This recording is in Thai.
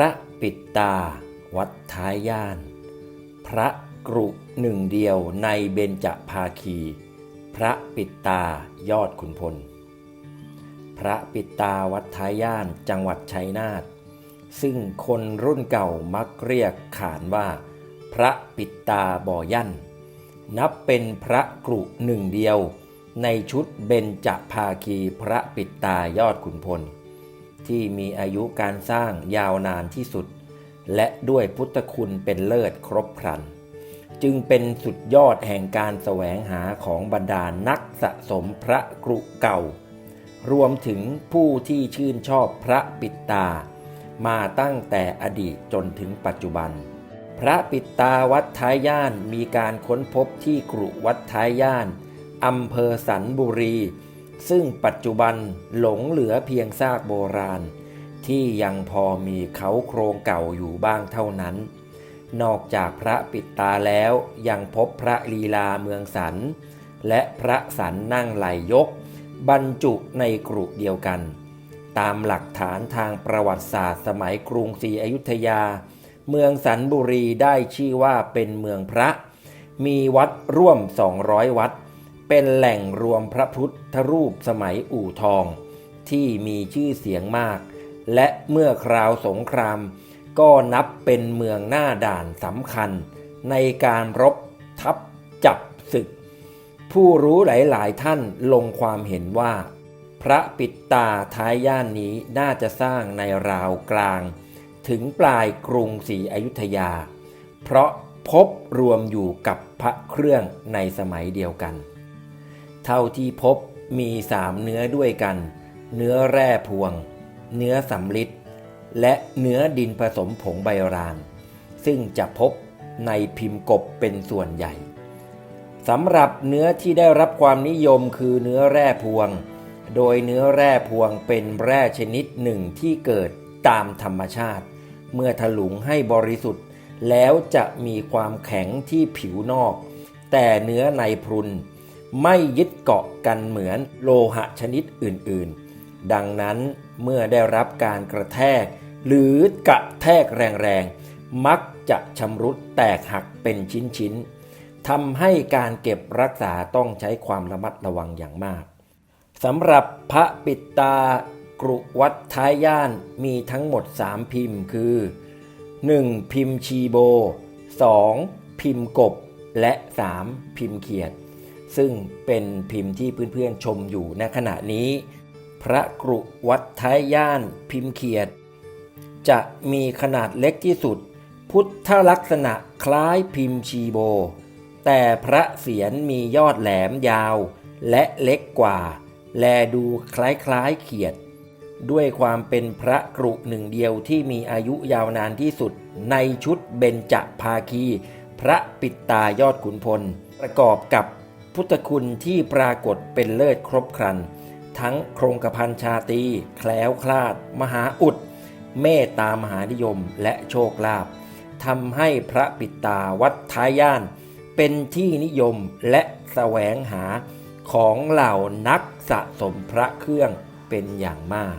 ระปิดตา วัดท้ายย่าน พระกรุหนึ่งเดียวในเบญจภาคี พระปิดตายอดขุนพล พระปิดตาวัดท้ายย่านจังหวัดชัยนาทซึ่งคนรุ่นเก่ามักเรียกขานว่า พระปิดตาบ่อยั่น นับเป็นพระกรุหนึ่งเดียว ในชุดเบญจภาคีพระปิดตายอดขุนพล ที่มีอายุการสร้างยาวนานที่สุด และด้วยพุทธคุณเป็นเลิศครบครัน จึงเป็นสุดยอดแห่งการแสวงหาของบรรดานักสะสมพระกรุเก่า รวมถึงผู้ที่ชื่นชอบพระปิดตา มาตั้งแต่อดีตจนถึงปัจจุบัน พระปิดตาวัดท้ายย่านมีการค้นพบที่กรุวัดท้ายย่านอำเภอสันบุรี ซึ่งปัจจุบันหลงเหลือเพียงซากโบราณ ที่ยังพอมีเขาโครงเก่าอยู่บ้างเท่านั้น นอกจากพระปิดตาแล้วยังพบพระลีลาเมืองสัน และพระสันนั่งไหลยก บรรจุในกรุเดียวกัน ตามหลักฐานทางประวัติศาสตร์สมัยกรุงศรีอยุธยา เมืองสันบุรีได้ชื่อว่าเป็นเมืองพระ มีวัดร่วม 200 วัด เป็นแหล่งรวมพระพุทธรูปสมัยอู่ทอง ที่มีชื่อเสียงมาก และเมื่อคราวสงคราม ก็นับเป็นเมืองหน้าด่านสำคัญ ในการรบทับจับศึก ผู้รู้หลาย ๆ ท่านลงความเห็นว่า พระปิดตาท้ายย่านนี้น่าจะสร้างในราวกลาง ถึงปลายกรุงศรีอยุธยา เพราะพบรวมอยู่กับพระเครื่องในสมัยเดียวกัน เท่าที่พบมีสามเนื้อด้วยกัน เนื้อแร่พวง เนื้อสำลิดและเนื้อดินผสมผงไบรานซึ่งจะพบในพิมพ์กบเป็นส่วนใหญ่สำหรับเนื้อที่ได้รับความนิยมคือเนื้อแร่พวง โดยเนื้อแร่พวงเป็นแร่ชนิดหนึ่งที่เกิดตามธรรมชาติ เมื่อถลุงให้บริสุทธิ์ แล้วจะมีความแข็งที่ผิวนอก แต่เนื้อในพรุน ไม่ยึดเกาะกันเหมือนโลหะชนิดอื่นๆ ดังนั้นเมื่อได้รับการกระแทก หรือกระแทกแรงๆ มักจะชำรุดแตกหักเป็นชิ้นๆทำให้การเก็บรักษาต้องใช้ความระมัดระวังอย่างมากสำหรับพระปิดตากรุวัดท้ายย่านมีทั้งหมด 3 พิมพ์คือ 1. พิมพ์ชีโบ 2. พิมพ์กบ และ 3. พิมพ์เขียด ซึ่งเป็นพิมพ์ที่เพื่อนๆชมอยู่ในขณะนี้ พระกรุวัดท้ายย่านพิมพ์เขียด จะมีขนาดเล็กที่สุด พุทธลักษณะคล้ายพิมพ์ชีโบ แต่พระเศียรมียอดแหลมยาวและเล็กกว่า แลดูคล้ายๆเขียด ด้วยความเป็นพระกรุหนึ่งเดียวที่มีอายุยาวนานที่สุด ในชุดเบญจภาคี พระปิตายอดขุนพล ประกอบกับ พุทธคุณที่ปรากฏเป็นเลิศครบครัน ทั้งโครงกระพันชาตี แคล้วคลาด มหาอุด เมตตามหานิยมและโชคลาภทำให้พระปิตาวัดท้ายย่าน เป็นที่นิยมและแสวงหาของเหล่านักสะสมพระเครื่องเป็นอย่างมาก